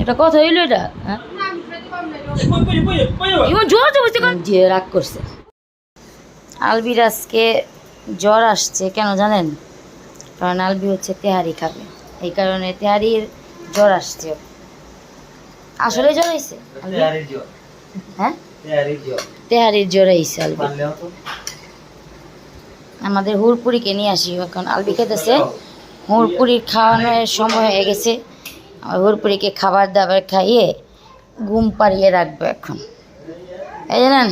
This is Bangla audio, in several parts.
এটা কথা হইল এটা হ্যাঁ? জোর যে রাগ করছে। আলবির আজকে জ্বর আসছে কেন জানেন? কারণ আলবি হচ্ছে তেহারি খাবে। এই কারণে তেহারির জ্বর আসছে। আসলে জ্বর হয়েছে হ্যাঁ? তেহারির জ্বর। হয়েছে আলবি। আমাদের হুড়পুরিকে নিয়ে আসি এখন আলবি খেতেছে। হুড়পুরির খাওয়ানোর সময় হয়ে গেছে। আমার হুড়পুরিকে খাবার দাবার খাইয়ে ঘুম পাড়িয়ে রাখব এখন। এই জানেন?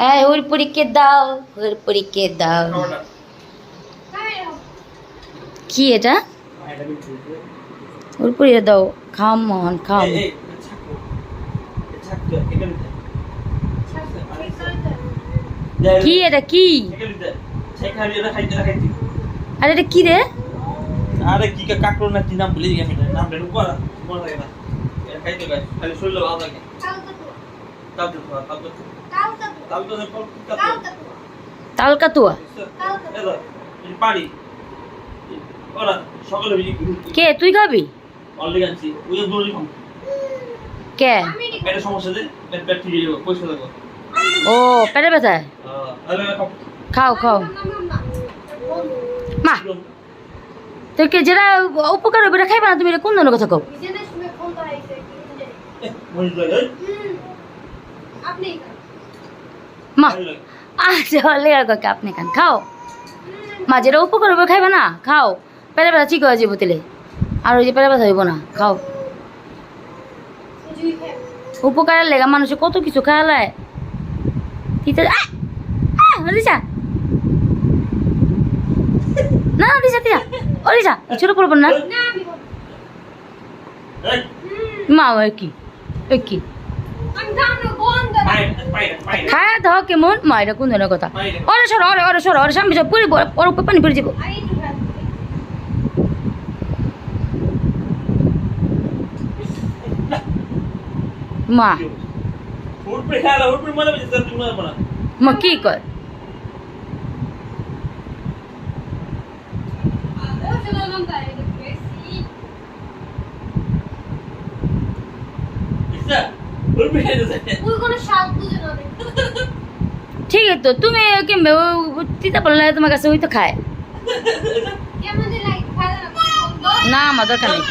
হ্যাঁ হুড়পুরিকে দাও হুড়পুরিকে দাও। কি এটা? হুড়পুরিকে দাও। খাও মোহন খাও কি এটা কি? আরে এটা কি রে? আরে কি কা কাকড় না কি নাম ভুলে গেছি আমি নাম রেনু করা মনে না। এটা খাইতে গায় খালি শরীর ভালো লাগে। পানি ওরা সকালে কে তুই খাবি? অলরেডি আনছি ওই দূরে কে? পেটের সমস্যা দে পেট পেট ঠিক হয়ে যাবে পয়সা দেবো ও পেটে খাম খাও খাও। মা, তোকে যেটা উপকার হবে খাইবা না, তুমি কোন ধরনের কথা কও? লাগে মা আচ্ছা আর কাকে আপনি খান, খাও। মা যেটা উপকার হবে, খাইবা না, খাও। পেটে ব্যথা ঠিক হয়ে যাব তেলে আর ওই যে পেটে ব্যথা হইব না, খাও। উপকারের লেগা মানুষে কত কিছু খাওয়ালায় তিতে আহ! আহ! না না দিশা দিশা ও দিশা ছোট পড়ব না। মা ওই কি ওই কি খায় দাও কেমন? মা এটা কোন ধরনের কথা? ওরে সর ওরে ওরে সর ওরে সামনে সব পুরি ওর উপর পানি পড়ে যাব। মা। খালা ফুড পে মনে মনে। মা কি কর ইসা ফুড পে খাইতে যায় ঠিক আছে তো তুমি ওকে তিতা পড়লে তোমার কাছে ওই তো খায়। না আমার দরকার নেই।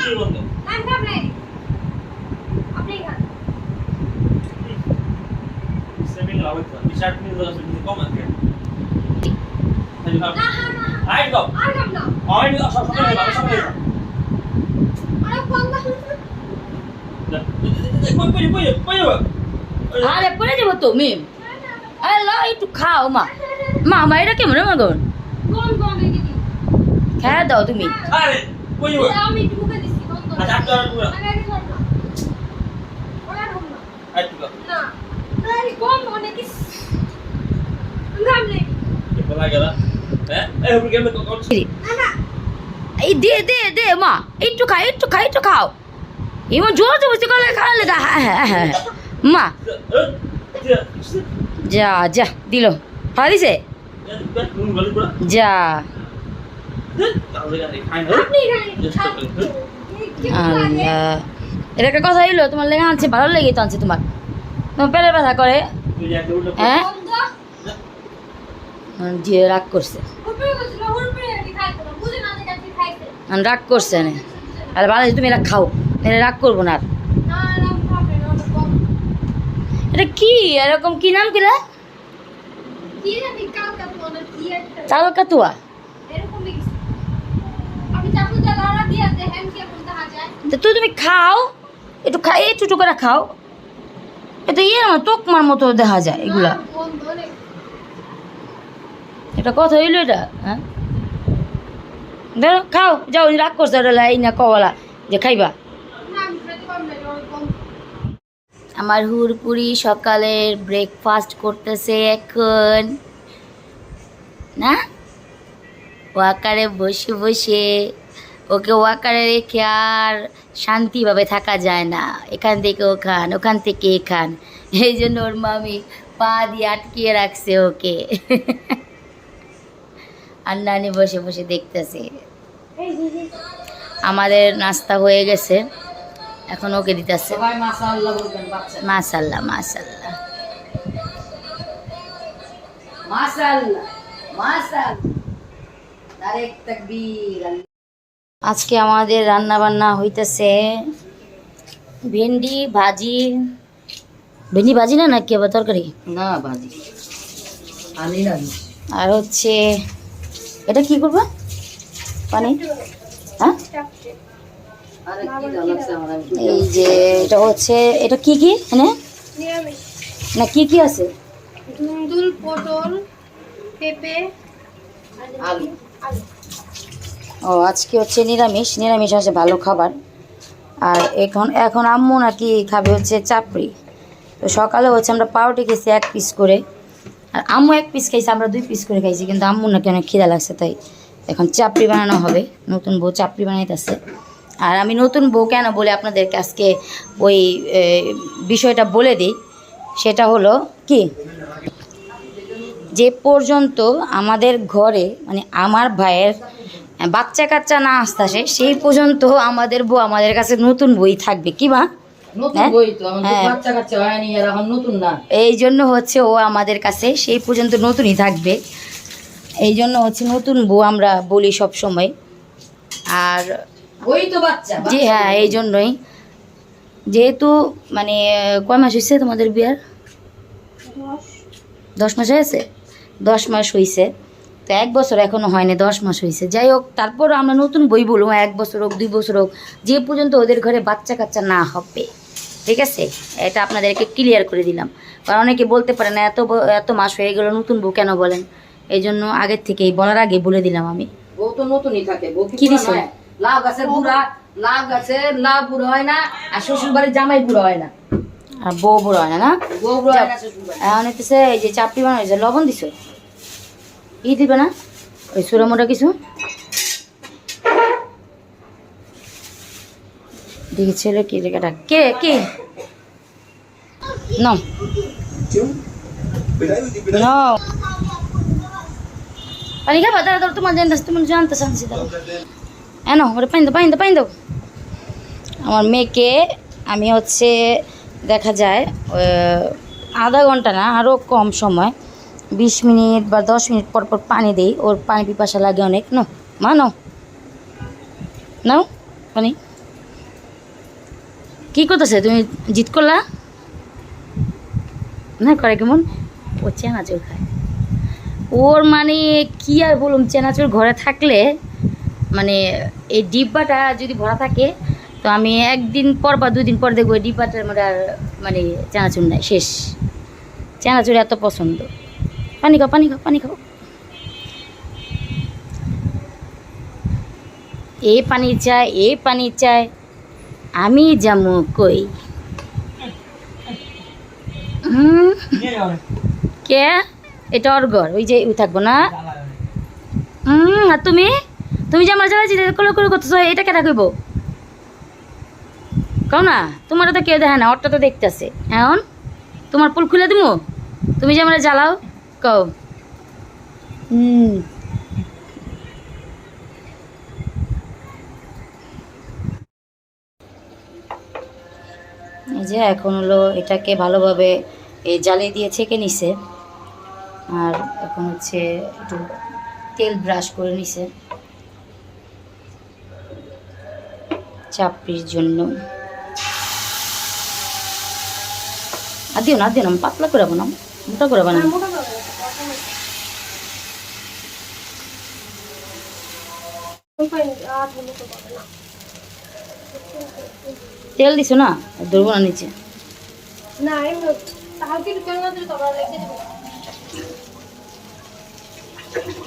সেভিং আরে পড়ে যাব তো মিম আরে ল একটু খাও মা মা মা এটা কেমন রে মগন খায় দাও তুমি এই দে দে দে মা একটু খাও একটু খাও একটু খাও এমন জোর জবরদস্তি করলে খাওয়া লেগা। হ্যাঁ হ্যাঁ হ্যাঁ মা। যা যা দিল। খাওয়া দিছে? যা। আল্লাহ। এটা একটা কথা হইল তোমার লেগে আনছে ভালো লেগে তো আনছে তোমার। তোমার পেটের ব্যথা করে। হ্যাঁ? যে রাগ করছে। আর রাগ করছে না আর ভালো তুমি এটা খাও। এটা রাগ করব না এটা কি? এরকম কি নাম কিলা? কি তো না কি একটা চাল কাতুয়া এরকম কিছু আপনি চাকু জ্বালা দিয়া দেখেন কে বলতে হাজার তো তুই তুমি খাও, একটু খাই একটু একটু করে খাও। এটা ইয়ে না, তোকমার মতো দেখা যায় এগুলা। এটা কথা হইল এটা হ্যাঁ? ধরো, খাও, যাও, রাগ করছে ওটা লাই না কওয়ালা, যে খাইবা না আমি খেতে পারব না ওটা বন্ধ আমার হুড়পুরি সকালের ব্রেকফাস্ট করতেছে এখন। না? ওয়াকারে বসে বসে। ওকে ওয়াকারে রেখে আর শান্তিভাবে থাকা যায় না। এখান থেকে ওখান ওখান থেকে এখান এই জন্য ওর মামি পা দিয়ে আটকিয়ে রাখছে ওকে। আর নানি বসে বসে দেখতেছে। আমাদের নাস্তা হয়ে গেছে। এখন ওকে দিতেছে। সবাই মাশাআল্লাহ বলবেন বাচ্চা। মাসাল্লাহ মাসাল্লাহ আজকে আমাদের রান্না বান্না হইতেছে ভেন্ডি ভাজি। ভেন্ডি ভাজি না নাকি আবার তরকারি? না না। আর হচ্ছে এটা কি করব? পানি? হ্যাঁ? এই যে এটা হচ্ছে এটা কি কি? নিরামিষ। না কি কি আছে? ধুন্দুল পটল পেঁপে আলু। ও আজকে হচ্ছে নিরামিষ। নিরামিষ আছে ভালো খাবার। আর এখন এখন আম্মু নাকি খাবে হচ্ছে চাপড়ি। তো সকালে হচ্ছে আমরা পাউরুটি খেয়েছি এক পিস করে। আর আম্মু এক পিস খাইছে আমরা দুই পিস করে খাইছি কিন্তু আম্মু নাকি অনেক খিদা লাগছে তাই এখন চাপড়ি বানানো হবে। নতুন বউ চাপড়ি বানাইতেছে। আর আমি নতুন বউ কেন বলে আপনাদেরকে আজকে ওই বিষয়টা বলে দিই? সেটা হলো কি? যে পর্যন্ত আমাদের ঘরে মানে আমার ভাইয়ের বাচ্চা কাচ্চা না আসতে আসে সেই পর্যন্ত আমাদের বউ আমাদের কাছে নতুন বই থাকবে। কি মা? নতুন এই জন্য হচ্ছে ও আমাদের কাছে সেই পর্যন্ত নতুনই থাকবে। এই জন্য হচ্ছে নতুন বউ আমরা বলি সব সময় আর ওই তো বাচ্চা জি হ্যাঁ এই জন্যই। যেহেতু মানে কয় মাস হয়েছে তোমাদের বিয়ার? দশ মাস হয়েছে? দশ মাস হয়েছে তো এক বছর এখনও হয়নি দশ মাস হয়েছে যাই হোক তারপর আমরা নতুন বই বলব এক বছর হোক দুই বছর হোক যে পর্যন্ত ওদের ঘরে বাচ্চা কাচ্চা না হবে ঠিক আছে? এটা আপনাদেরকে ক্লিয়ার করে দিলাম। কারণ অনেকে বলতে পারে না এত এত মাস হয়ে গেল নতুন বউ কেন বলেন? এই জন্য আগের থেকেই বলার আগে বলে দিলাম আমি। বউ তো নতুনই থাকে বউ কি কি দিছে? লাউ গাছের বুড়া লাউ গাছের লাউ বুড়ো হয় না আর শ্বশুর বাড়ির জামাই বুড়ো হয় না। আর বউ বুড়ো হয় না না? বউ বুড়ো হয় না এখন হইতেছে এই যে চাপড়ি লবণ দিছ? ই দিবে না? ওই সুরা মোটা কিছু? ছেলে কি রেখাটা কে কে? দাঁড়া দাঁড়া তোমার জানতে তোমার জানতে চান্সি দাঁড়া এনো ওটা পাইন দাও পাইন দাও পাইন দাও আমার মেয়েকে আমি হচ্ছে দেখা যায় আধা ঘণ্টা না আরও কম সময়, বিশ মিনিট বা দশ মিনিট পর পর পানি দিই, ওর পানি পিপাসা লাগে অনেক নো মা, নাও। নাও, পানি। কী করতেছে? তুমি জিত করলা? না, করে কেমন? ও চেনাচুর খায়। ওর মানে কি আর বলুন চেনাচুর ঘরে থাকলে মানে এই ডিব্বাটা যদি ভরা থাকে, তো আমি একদিন পর বা দুদিন পর দেখব এই ডিব্বাটার মধ্যে আর মানে চানাচুর নাই, শেষ। চানাচুর এত পছন্দ। পানি খাও পানি খাও পানি খাও। এ পানি চাই এ পানি চাই আমি যাব কই। কে? এটা অর্গর ওই যে থাকব না? আর তুমি? তুমি যে আমার জ্বালাচ্ছি কলো করে করতেছো, এটা কেটা কইব? কও না, তোমার তো কেউ দেখে না ওরটা তো দেখতেছে। এখন তোমার পুল খুলে দিমু? তুমি যে আমরা জ্বালাও, কও। যে এখন হলো এটাকে ভালোভাবে এই জ্বালিয়ে দিয়ে ছেঁকে নিছে। আর এখন হচ্ছে একটু তেল ব্রাশ করে নিছে। চাপড়ির জন্য। আর দিও না দিও না পাতলা করে বানাও মোটা করে পাবে না তেল দিছো না? ধরবো না নিচে। না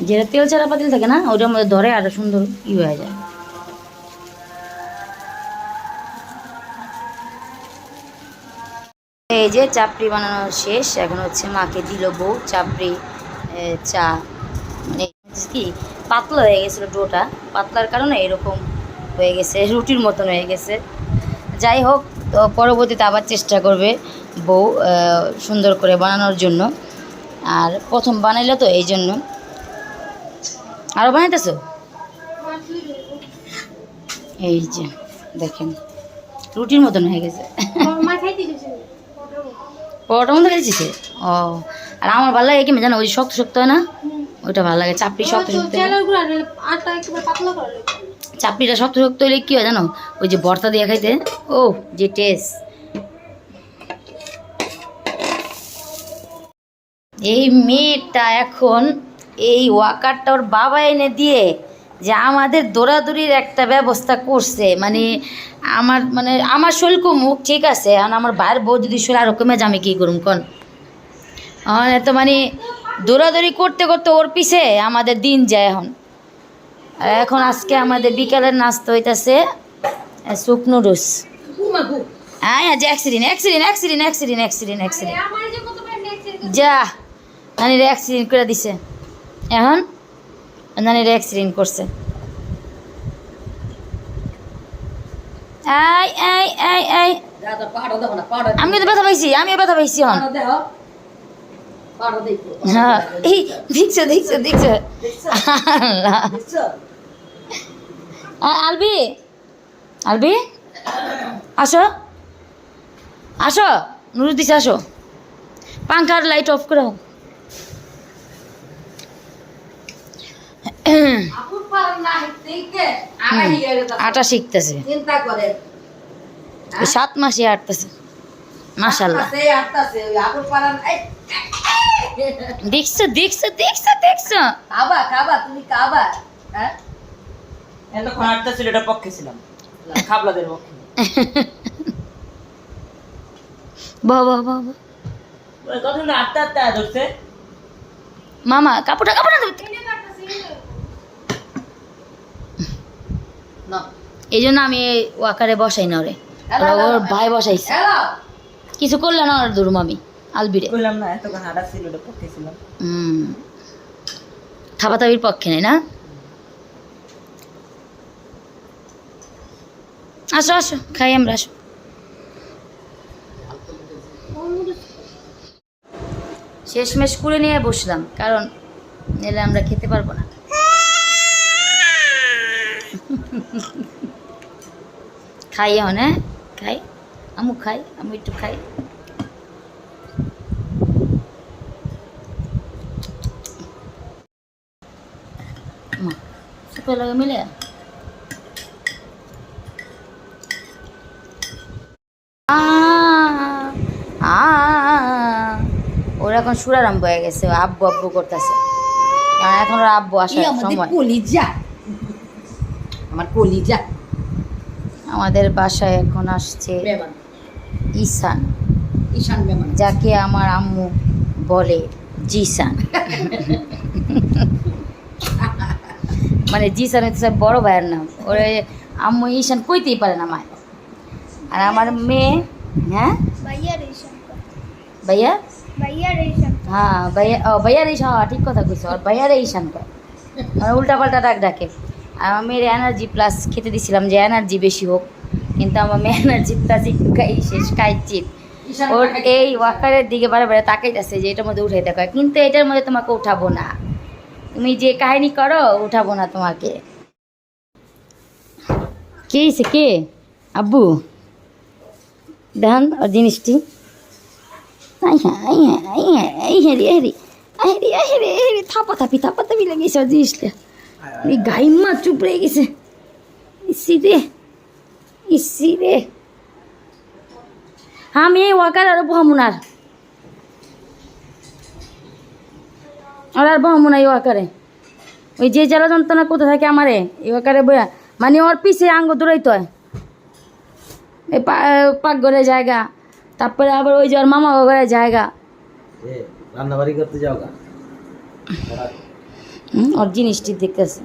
যেটা তেল ছাড়া পাতিল থাকে না ওটার মধ্যে ধরে আর সুন্দর ই হয়ে যায়। এই যে চাপড়ি বানানো শেষ, এখন হচ্ছে মাকে দিল বউ, চাপড়ি চা মানে কি, পাতলা হয়ে গেছিল ডোটা পাতলার কারণে এরকম হয়ে গেছে, রুটির মতন হয়ে গেছে যাই হোক, তো পরবর্তীতে আবার চেষ্টা করবে বউ সুন্দর করে বানানোর জন্য আর প্রথম বানাইলো তো এই জন্য আরও বানাইতেছো। এই যে, দেখেন, রুটির মতন হয়ে গেছে। পরোটার মধ্যে খেয়েছিস ও আর আমার ভালো লাগে কি জানো ওই শক্ত শক্ত হয় না? ওইটা ভালো লাগে চাপড়ি শক্ত শক্ত চাপড়িটা শক্ত শক্ত হইলে কি হয় জানো? ওই যে ভর্তা দিয়ে খাইতে ও যে টেস্ট এই মেয়েটা এখন এই ওয়াকারটা ওর বাবা এনে দিয়ে যে আমাদের দৌড়াদৌড়ির একটা ব্যবস্থা করছে। মানে আমার মানে আমার শরীর কমুক ঠিক আছে আর আমার বাইরের বউ যদি শরীর আরও কমে যাবে আমি কী করুম কন? আমার তো মানে দৌড়াদৌড়ি করতে করতে ওর পিছে আমাদের দিন যায় এখন। আর এখন আজকে আমাদের বিকালের নাস্তা হইতাছে সুপ নুডলস হ্যাঁ হ্যাঁ যে accident accident accident accident accident accident যে নানির অ্যাক্সিডেন্ট করে দিছে। এখন নানির অ্যাক্সিডেন্ট করছে। আই আই আই আই আমি তো ব্যথা পাইছি, আমিও ব্যথা পাইছি হন হ্যাঁ এই আলবি আলবি, আসো। আসো নুরু দিছে, আসো। পাঙ্খার লাইট অফ করে হোক আপুর পার না দেখতে আগাই গেলে আটা শিখতেছে। সাত মাসে আটতেছে দেখছ দেখছ দেখছ দেখছ। তুমি হ্যাঁ? এতক্ষণ আটটা ছিল এটা পক্ষে ছিলাম। খাবলাদের পক্ষে। বাহ বাহ বাহ বাহ। আটটা আটটা ধরছে? মামা কাপড়টা কাপড়টা ধরতে না এই জন্য আমি ওয়াকারে বসাই না ওরে। ওর ভাই বসাইছে। কিছু করলে না ওর দুরুম আমি আলবিরে। না ছিল এটা পক্ষে হুম। পক্ষে নেই না? আসো আসো খাই আমরা আসো। শেষমেশ করে নিয়ে বসলাম কারণ এলে আমরা খেতে পারব না। খাই এখন হ্যাঁ? খাই? আমু খাই আমি একটু খাই। মা সুপে লাগে মিলে? ওর এখন সুর আরম্ভ হয়ে গেছে আব্বু আব্বু করতেছে। কারণ এখন ওর আব্বু আসার সময়। আমার কলিজা। আমাদের বাসায় এখন আসছে ঈশান। ঈশান বেমান যাকে আমার আম্মু বলে জিসান। মানে জিসান হচ্ছে বড় ভাইয়ের নাম। ওরে আম্মু ঈশান কইতেই পারে না মায়। আর আমার মেয়ে হ্যাঁ? ভাইয়া ভাইয়া? ভাইয়া হ্যাঁ ভাইয়া ও ভাইয়ার ঈশান হ্যাঁ, ঠিক কথা কইছো। আর ভাইয়ার ঈশান কয়। মানে উল্টা পাল্টা ডাক ডাকে। আমার মেয়ের এনার্জি প্লাস খেতে দিছিলাম যে এনার্জি বেশি হোক। কিন্তু আমার মেয়ে এনার্জি প্লাস একটু খাই শেষ খাই চিপ ওর এই ওয়াকারের দিকে বারে বারে তাকাইতেছে যে এটার মধ্যে উঠাইতে কয় কিন্তু এটার মধ্যে তোমাকে উঠাবো না। তুমি যে কাহিনী করো উঠাবো না তোমাকে। কে হইছে কে? আব্বু? দেখান ওর জিনিসটি। থাপা থাপি থাপা থাপি লেগেছে ওর জিনিসটা। এই গাইমা চুপ রয়ে গেছে। ইসি রে ইসি রে। আমি এই ওয়াকার আর বহমুনার। আর আর বহমুনা এই ওয়াকারে। ওই যে জ্বালা যন্ত্রণা কোথা থাকে আমারে? এই ওয়াকারে বইয়া। মানে ওর পিছে আঙ্গ দৌড়াইতে হয়। এই পা- পাকঘরের জায়গা। তারপরে আবার ওই যে ওর মামা ঘরের জায়গা। রান্না বাড়ি করতে যাও ওর জিনিসটি দেখতেছে।